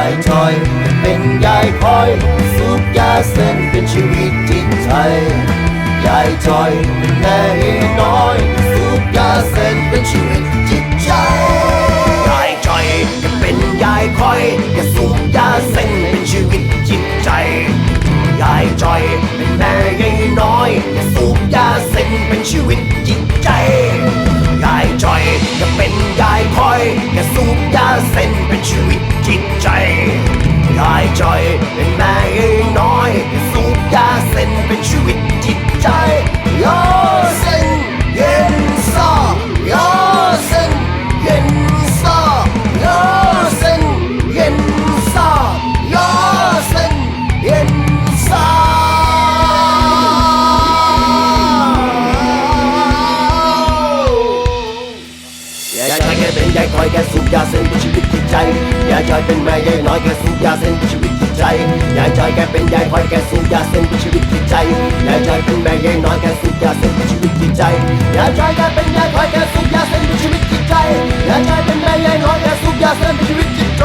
ายจอยเป็นยายคอย สูบยาเส้นเป็นชีวิตจิตใจยายจอยเป็นแม่น้อย สูบยาเส้นเป็นชีวิตจิตใจยายจอยเป็นยายคอยแกสูบยาเส้นเป็นชีวิตจิตใจยายจอยเป็นแม่ยายน้อยแกสูบยาเส้นเป็นชีวิตจิตายจอยเป็นแม่ยายน้อยสูบยาเส้นเป็นชีวิตจิตใจยาเส้นเย็นซายาเส้นเย็นซายาเส้นเย็นซายาเส้นเย็นซายายจอยแกเป็นยายคอยแกสูบยาเส้นเป็นชีวิตจิตใจ ยายจอยเป็นแม่ยายน้อยแกสูบยาเส้นชีวิตจิตใจยายจอยแกเป็นยายคอยแกสูบยาเส้นชีวิตจิตใจยายจอยเป็นแม่ยายน้อยแกสูบยาเส้นชีวิตจิตใจยายจอยแกเป็นยายคอยแกสูบยาเส้นชีวิตจิตใจยายจอยเป็นแม่ยายน้อยแกสูบยาเส้นเป็นชีวิตจิตใจ